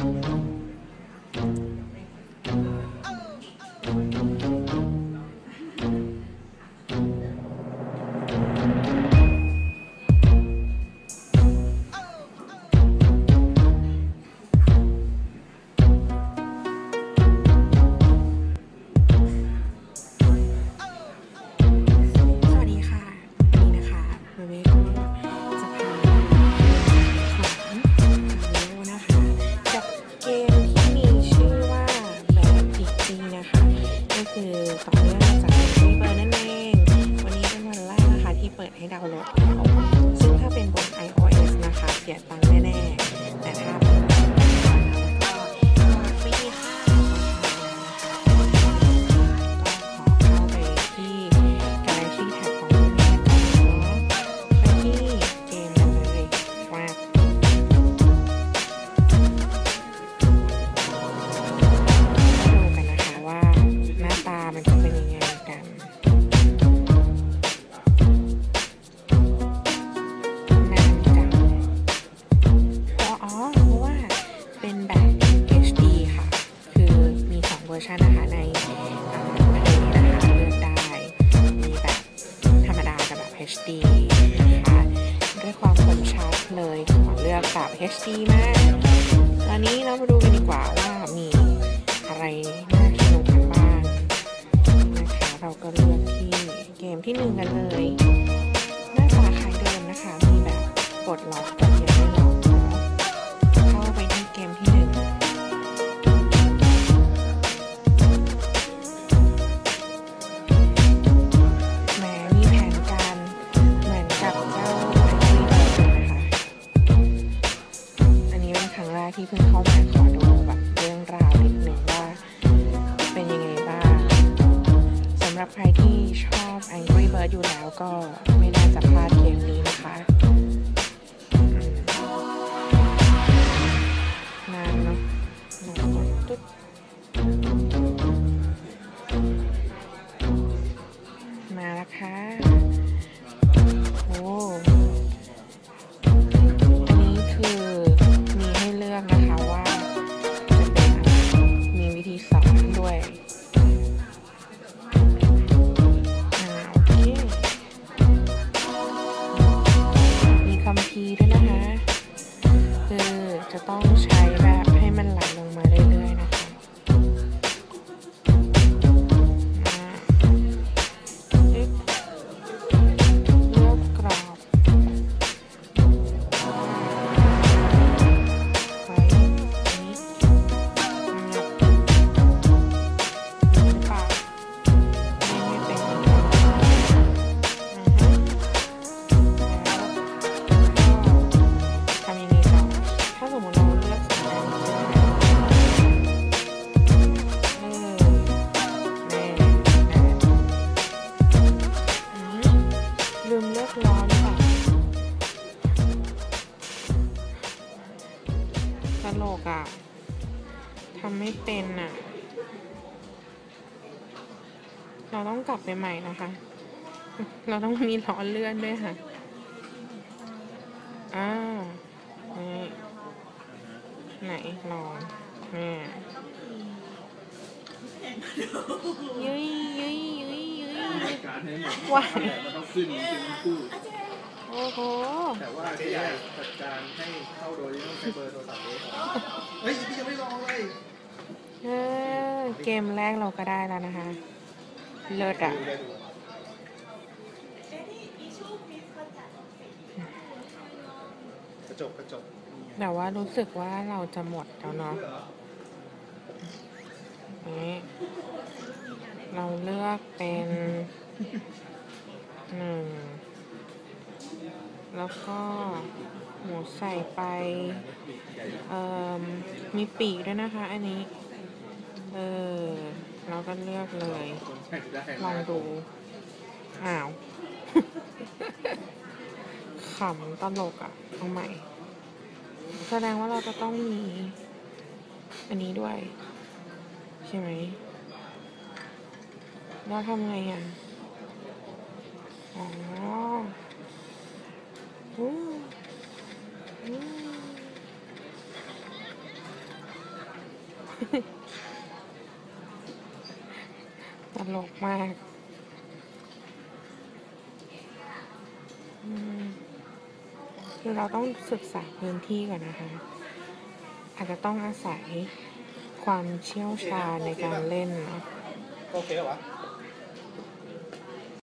ส น ร์ชันนะคะในประเทศนี้นะคะเลือกได้มีแบบธรรมดากับแบบ HD นะคะด้วยความคมชัดเลยขอเลือกแบบ HD มากตอนนี้เรามาดูกันดีกว่าว่ามีอะไรน่าสนุกกันบ้างนะคะเราก็เลือกที่เกมที่หนึ่งกันเลยหน้าตาคล้ายเดิมนะคะมีแบบปลดล็อกกับยังไม่ล็อก อยู่แล้วก็ไม่น่าจะพลาดเกมนี้นะคะ นานเนาะตุ๊ดมาแล้วค่ะ โอ้ ทำไม่เป็นอะ เราต้องกลับไปใหม่นะคะ เราต้องมีล้อเลื่อนด้วยค่ะ อ่า นี่ ไหนลองนี่ยุยยุยยุยยุยการให้หมดว้ายแต่มันต้องขึ้นจริงๆทั้งคู่ โอ้โห แต่ว่าที่อยากจัดการให้เข้าโดยที่ต้องใช้เบอร์โทรศัพท์ด้วยเฮ้ยพี่ยังไม่ลองเลยเออเกมแรกเราก็ได้แล้วนะคะ เลิศอะดูได้ดูกระจกกระจกแต่ว่ารู้สึกว่าเราจะหมดแล้วเนาะนี่เราเลือกเป็นหนึ่ง แล้วก็หมูใส่ไปมีปีกด้วยนะคะ อันนี้ เออ เราก็เลือกเลย ลองดู อ้าว ขำตลกอะ เอาใหม่ แสดงว่าเราจะต้องมี อันนี้ด้วย ใช่ไหมแล้วทำไงอะ อ๋อ ตลกมากคือเราต้องศึกษาพื้นที่ก่อนนะคะ อาจจะต้องอาศัยความเชี่ยวชาญในการเล่นเนาะโอเคหรอวะ